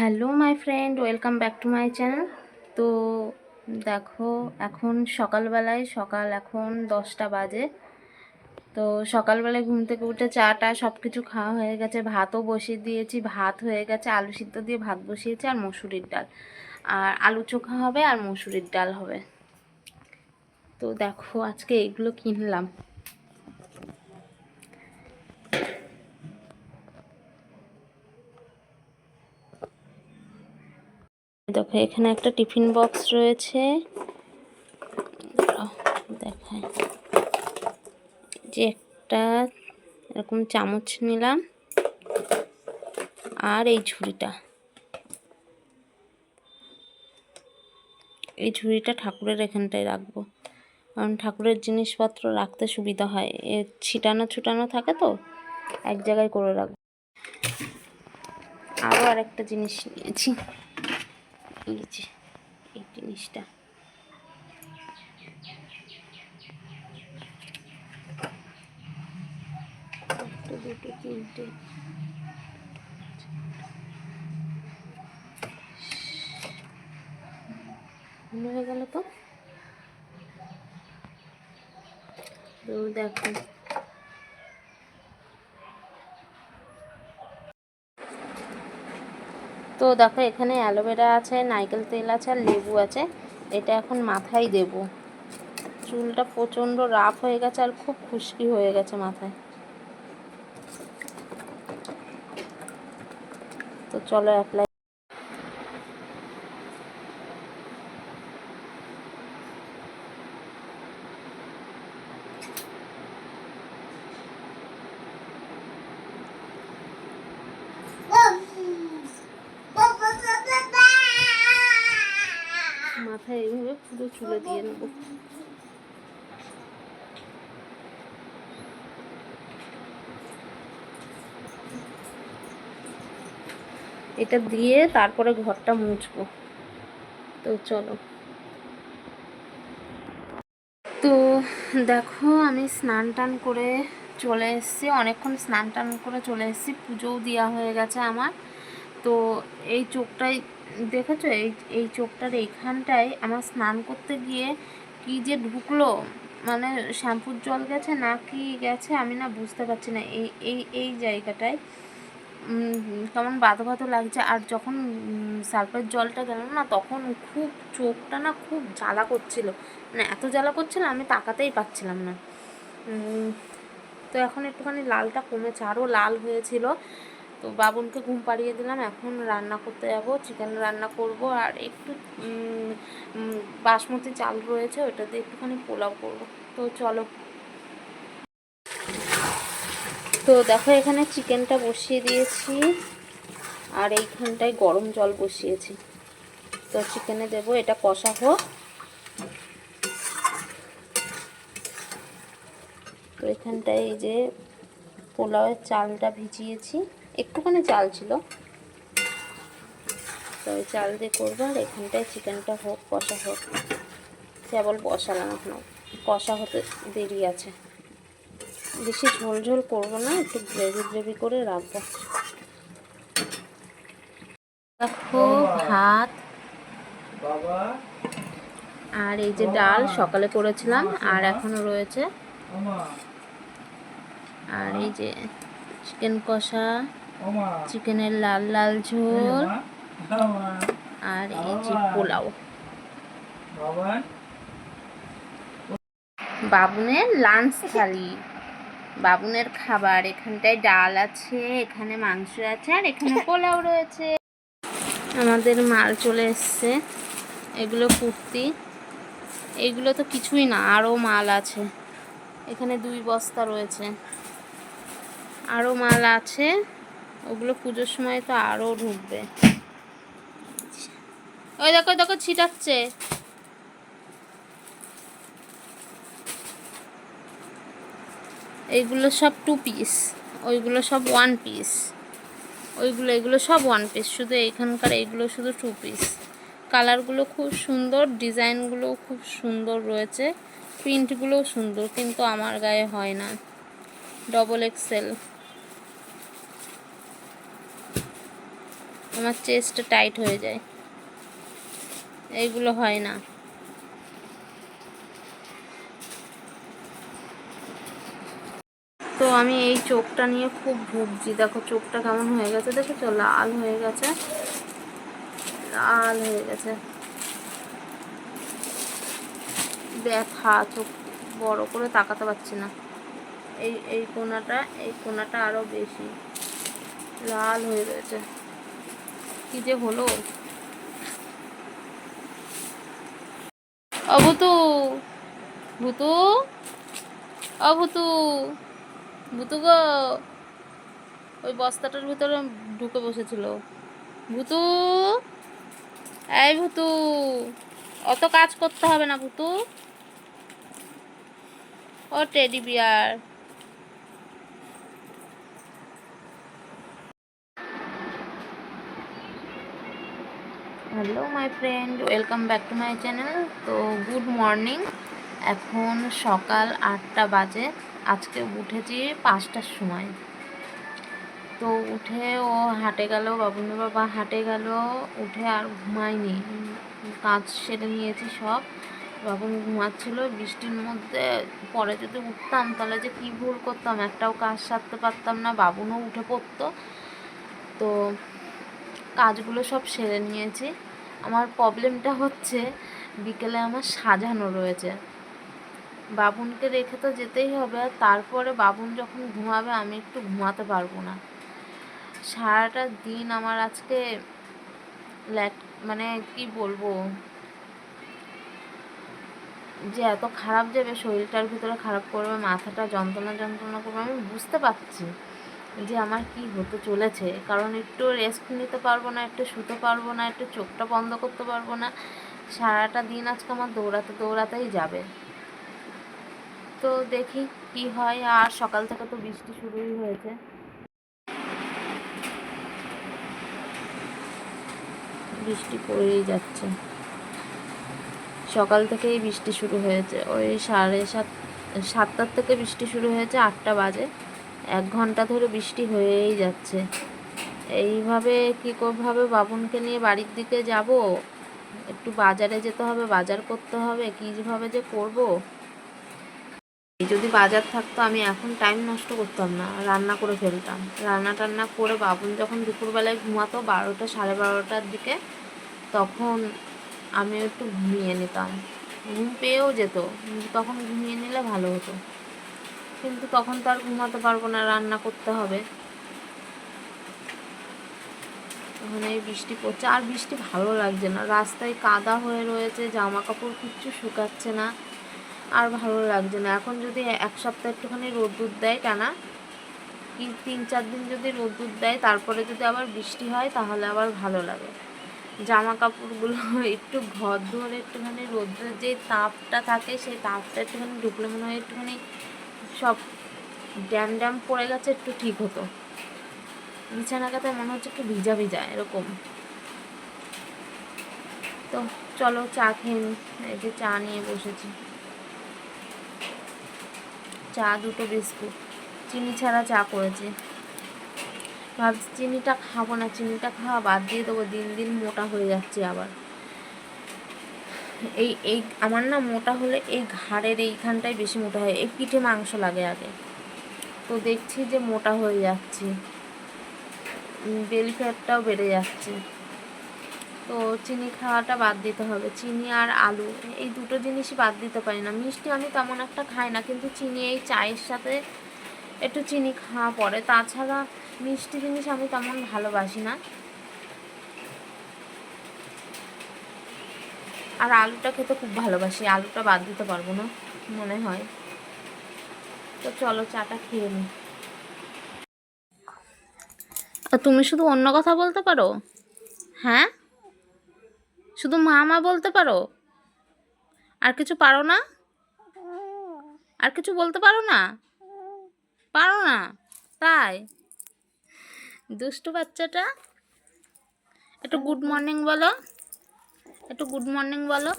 Hello my friend, welcome back to my channel. তো দেখো, এখন সকালবেলায়, সকাল এখন দশটা বাজে। তো সকালবেলায় ঘুম থেকে উঠে চাটা সব কিছু খাওয়া হয়ে গেছে। ভাতও বসিয়ে দিয়েছি। ভাত হয়ে গেছে, আলু সিদ্ধ দিয়ে ভাত বসিয়েছি আর মসুরির ডাল। আর আলু চোখা হবে আর মসুরির ডাল হবে। তো দেখো, আজকে এগুলো কিনলাম। দেখো, এখানে একটা টিফিন বক্স রয়েছে। দেখায় যে একটা এরকম চামচ নিলাম। আর এই ঝুড়িটা। এই ঝুড়িটা ঠাকুরের এখানটায় রাখব। কারণ ঠাকুরের জিনিসপত্র রাখতে সুবিধা হয়। এ ছিটানো ছুটানো থাকে তো, এক জায়গায় করে রাখব। আরও আরেকটা জিনিস নিয়েছি। যে এই জিনিসটা। দুটো তিনটে। হয়ে গেল তো দেখো। তো দেখো, এখানে অ্যালোভেরা আছে, নারকেল তেল আছে আর লেবু আছে। এটা এখন মাথায় দেব। চুলটা প্রচণ্ড রাফ হয়ে গেছে আর খুব খুশকি হয়ে গেছে মাথায়। তো চলো অ্যাপ্লাই মাথায় এইভাবে পুরো চুলে দিয়ে নেব। এটা দিয়ে তারপরে ঘরটা মুছবো। তো চলো। তো দেখো আমি স্নান টান করে চলে এসেছি, অনেকক্ষণ স্নান টান করে চলে এসেছি, পুজোও দেওয়া হয়ে গেছে আমার। তো এই চোখটাই, দেখেছ? এই এই চোখটার এইখানটায় আমার স্নান করতে গিয়ে কি যে ঢুকলো? মানে শ্যাম্পুর জল গেছে না কি গেছে আমি না বুঝতে পারছি না। এই এই এই জায়গাটায় কেমন বাধো বাধো লাগছে। আর যখন সার্ফের জলটা গেল না, তখন খুব চোখটা না খুব জ্বালা করছিল। মানে এত জ্বালা করছিল আমি তাকাতেই পাচ্ছিলাম না। তো এখন একটুখানি লালটা কমেছে। আরও লাল হয়েছিল। তো বাবুনকে ঘুম পাড়িয়ে দিলাম। এখন রান্না করতে যাব। চিকেন রান্না করব আর একটু বাসমতি চাল রয়েছে, ওটা দিয়ে একটুখানি পোলাও করব। তো চলো। তো দেখো এখানে চিকেনটা বসিয়ে দিয়েছি আর এইখানটায় গরম জল বসিয়েছি। তো চিকেনে দেব, এটা কষা হোক। তো এখানটায় এই যে পোলাওয়ের চালটা ভিজিয়েছি। একটুখানি চাল ছিল। তো ওই চাল দিয়ে করব আর এখানটায় চিকেনটা হোক কষা হোক। কেবল বসালাম এখনও কষা হতে দেরি আছে। বেশি ঝোল ঝোল করব না একটু গ্রেভি গ্রেভি করে রাখব। দেখো ভাত। আর এই যে ডাল সকালে করেছিলাম আর এখনও রয়েছে। আর এই যে চিকেন কষা। চিকেনের লাল লাল ঝোল। আর এই যে পোলাও। বাবুনের লাঞ্চ থালি। বাবুনের খাবার। এখানটায় ডাল আছে এখানে মাংস আছে আর এখানে পোলাও রয়েছে। আমাদের মাল চলে এসছে। এগুলো কুর্তি। এগুলো তো কিছুই না আরও মাল আছে। এখানে দুই বস্তা রয়েছে। আরও মাল আছে। ওগুলো পুজোর সময় তো আরও ঢুকবে। ওই দেখো দেখো, ছিটাচ্ছে। এইগুলো সব টু পিস ওইগুলো সব ওয়ান পিস ওইগুলো, এগুলো সব ওয়ান পিস শুধু এইখানকার এইগুলো শুধু টু পিস কালারগুলো খুব সুন্দর, ডিজাইনগুলোও খুব সুন্দর রয়েছে প্রিন্টগুলোও সুন্দর, কিন্তু আমার গায়ে হয় না। ডবল এক্সেল আমার চেস্টটা টাইট হয়ে যায়। এইগুলো হয় না। তো আমি এই চোখটা নিয়ে খুব ভুগছি। দেখো চোখটা কেমন হয়ে গেছে দেখেছ? লাল হয়ে গেছে। লাল হয়ে গেছে। ব্যথা চোখ বড় করে তাকাতে পারছি না। এই এই কোনাটা এই কোনাটা আরও বেশি। লাল হয়ে রয়েছে। কি যে হলো? অভুতু, ভুতু অভুতু, ভুতু গো। ওই বস্তাটার ভিতরে ঢুকে বসেছিল। ভুতু, এই ভুতু, অত কাজ করতে হবে না ভুতু। ও teddy bear. Hello my friend, welcome back to my channel. তো গুড মর্নিং। এখন সকাল আটটা বাজে, আজকে উঠেছি পাঁচটার সময়। তো উঠে ও হাটে গেল, বাবুন বাবা হাটে গেল, উঠে আর ঘুমায়নি। কাজ সেরে নিয়েছি সব। বাবুন ঘুমাচ্ছিল, বৃষ্টির মধ্যে পরে যদি উঠতাম তাহলে যে কী ভুল করতাম, একটাও কাজ সারতে পারতাম না, বাবুনও উঠে পড়তো। তো কাজগুলো সব সেরে নিয়েছি। আমার প্রবলেমটা হচ্ছে বিকেলে আমার সাজানো রয়েছে। বাবুনকে রেখে তো যেতেই হবে তারপরে বাবুন যখন ঘুমাবে আমি একটু ঘুমাতে পারব না। সারাটা দিন আমার আজকে ল্যাট মানে কি বলব? যে এত খারাপ যাবে শরীরটার ভিতরে খারাপ করবে, মাথাটা যন্ত্রণা যন্ত্রণা করবে, আমি বুঝতে পারছি। যে আমার কি হতে চলেছে? কারণ একটু রেস্ট নিতে পারব না, একটু শুতে পারব না, একটু চোখটা বন্ধ করতে পারব না। সারাটা দিন আজকে আমার দৌড়াতে দৌড়াতেই যাবে। তো দেখি কি হয়, আর সকাল থেকে তো বৃষ্টি শুরুই হয়েছে। বৃষ্টি পড়েই যাচ্ছে। সকাল থেকেই বৃষ্টি শুরু হয়েছে। ওই সাড়ে সাত, সাতটার থেকে বৃষ্টি শুরু হয়েছে, আটটা বাজে। এক ঘণ্টা ধরে বৃষ্টি হয়েই যাচ্ছে। এইভাবে কী ভাবে বাবুনকে নিয়ে বাড়ির দিকে যাব? একটু বাজারে যেতে হবে, বাজার করতে হবে কীভাবে যে করব? যদি বাজার থাকতো, আমি এখন টাইম নষ্ট করতাম না, রান্না করে ফেলতাম। রান্না টান্না করে বাবুন যখন দুপুরবেলায় ঘুমাতো, বারোটা, সাড়ে বারোটার দিকে, তখন আমি একটু ঘুমিয়ে নিতাম। ঘুম পেয়েও যেত তখন ঘুমিয়ে নিলে ভালো হতো। কিন্তু তখন তো আর ঘুমাতে পারব না, রান্না করতে হবে। ওখানে বৃষ্টি পড়ছে। আর বৃষ্টি ভালো লাগছে না। রাস্তায় কাদা হয়ে রয়েছে জামা কাপড় কিচ্ছু শুকাচ্ছে না, আর ভালো লাগছে না। এখন যদি এক সপ্তাহ একটুখানি রোদ্দুর দেয় টানা কি তিন, চার দিন যদি রোদ্দুর দেয়, তারপরে যদি আবার বৃষ্টি হয়, তাহলে আবার ভালো লাগে। জামা কাপড়গুলো একটু ঘর ধরে একটুখানি রোদ্রের যে তাপটা থাকে, সেই তাপটা একটুখানি ঢুকলে মনে হয় একটুখানি সব ড্যাম ড্যাম পড়ে গেছে, একটু ঠিক হতো। বিছানা কাতে মনে হচ্ছে একটু ভিজা ভিজা এরকম। তো চলো চা খেয়ে নি, এই যে চা নিয়ে বসেছি। চা, দুটো বিস্কুট, চিনি ছাড়া চা করেছি। ভাবছি চিনিটা খাব না, চিনিটা খাওয়া বাদ দিয়ে দেবো, দিন দিন মোটা হয়ে যাচ্ছে আবার। এই এই, আমার না মোটা হলে এই ঘাড়ের এইখানটাই বেশি মোটা হয়। এই পিঠে মাংস লাগে আগে। তো দেখছি যে মোটা হয়ে যাচ্ছি। বেলি ফ্যাটটাও বেড়ে যাচ্ছে। তো চিনি খাওয়াটা বাদ দিতে হবে। চিনি আর আলু, এই দুটো জিনিসই বাদ দিতে পারি না। মিষ্টি আমি তেমন একটা খাই না, কিন্তু চিনি, এই চায়ের সাথে একটু চিনি খাওয়া পড়ে তাছাড়া মিষ্টি জিনিস আমি তেমন ভালোবাসি না। আর আলুটা খেতে খুব ভালোবাসি। আলুটা বাদ দিতে পারব না, মনে হয়। তো চলো চাটা খেয়ে নিই তুমি শুধু অন্য কথা বলতে পারো? হ্যাঁ? শুধু মা মা বলতে পারো? আর কিছু পারো না? আর কিছু বলতে পারো না? পারো না? তাই? দুষ্টু বাচ্চাটা? একটু গুড মর্নিং বলো। একটু গুড মর্নিং বলো।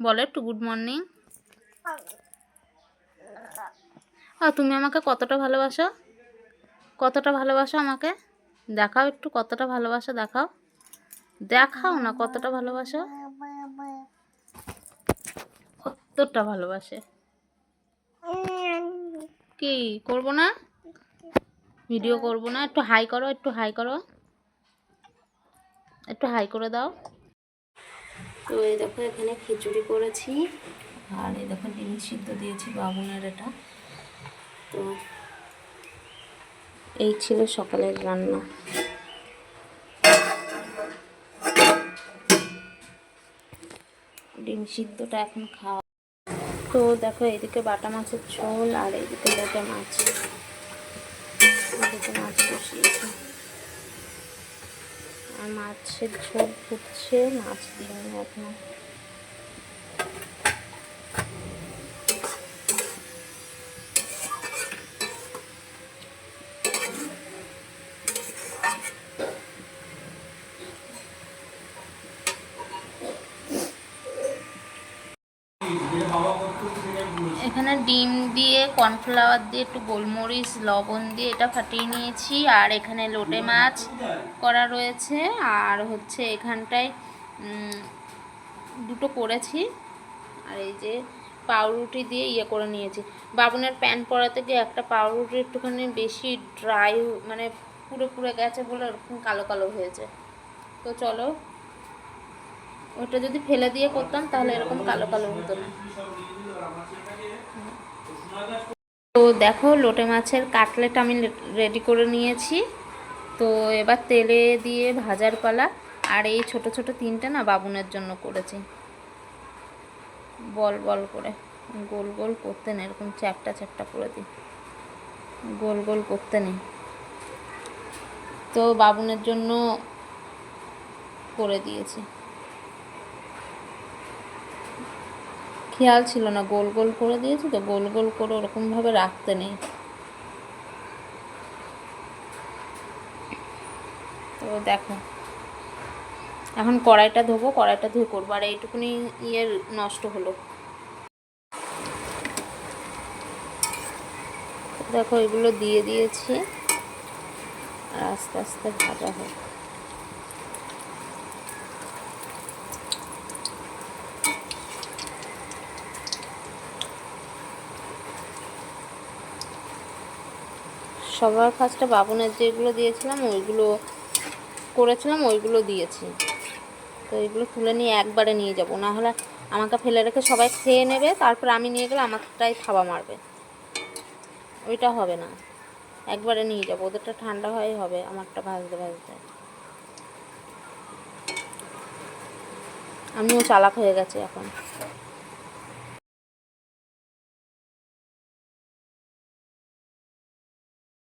বলো একটু গুড মর্নিং আর তুমি আমাকে কতটা ভালোবাসো? কতটা ভালোবাসো আমাকে? দেখাও একটু কতটা ভালোবাসা, দেখাও। দেখাও না কতটা ভালোবাসা। কতটা ভালোবাসে। কি, করব না? ভিডিও করব না? একটু হাই করো, একটু হাই করো। একটু হাই করে দাও। তো এই দেখো এখানে খিচুড়ি করেছি। আর এই দেখো ডিম সিদ্ধ দিয়েছি বাবুনের এটা। তো এই ছিল সকালের রান্না। ডিম সিদ্ধটা এখন খাওয়া। তো দেখো এদিকে বাটা মাছের ঝোল আর এদিকে লোটে মাছ। এদিকে মাছ বসিয়েছি। মাছের ঝোল ফুটছে মাছ দিয়ে এখনও এখানে ডিম দিয়ে কর্নফ্লাওয়ার দিয়ে, একটু গোলমরিচ, লবণ দিয়ে এটা ফাটিয়ে নিয়েছি। আর এখানে লোটে মাছ করা রয়েছে। আর হচ্ছে এখানটায় দুটো করেছি। আর এই যে পাউরুটি দিয়ে ইয়ে করে নিয়েছি। বাবুনের প্যান্ট পরাতে গিয়ে একটা পাউরুটি একটুখানি বেশি ড্রাই মানে পুরো পুরো গেছে বলে ওরকম কালো কালো হয়েছে। তো চলো ওটা যদি ফেলে দিয়ে করতাম, তাহলে এরকম কালো কালো হতো না। তো দেখো লোটে মাছের কাটলেট আমি রেডি করে নিয়েছি। তো এবার তেলে দিয়ে ভাজার পালা। আর এই ছোট ছোট তিনটে না বাবুনের জন্য করেছি। বল বল করে। গোল গোল করতে নেই, এরকম চ্যাপটা চ্যাপটা করে দিই। গোল গোল করতে নেই। তো বাবুনের জন্য করে দিয়েছি। খেয়াল ছিল না, গোল গোল করে দিয়েছি তো, গোল গোল করে ওরকমভাবে রাখতে নেই। তো দেখো, এখন কড়াইটা ধোবো, কড়াইটা ধুয়ে করব, আর এইটুকুনি ইয়ে নষ্ট হলো। দেখো, এগুলো দিয়ে দিয়েছি, আর আস্তে আস্তে ভাজা হোক সবার ফার্স্টে বাবুনের যেগুলো দিয়েছিলাম, ওইগুলো করেছিলাম, ওইগুলো দিয়েছি। তো এইগুলো তুলে নিয়ে একবারে নিয়ে যাব। না হলে আমাকে ফেলে রেখে সবাই খেয়ে নেবে, তারপর আমি নিয়ে গেলে আমারটাই থাবা মারবে। ওইটা হবে না। একবারে নিয়ে যাব। ওদেরটা ঠান্ডা হয়ে হবে, আমারটা ভাজতে ভাজতে। আমিও চালাক হয়ে গেছে এখন।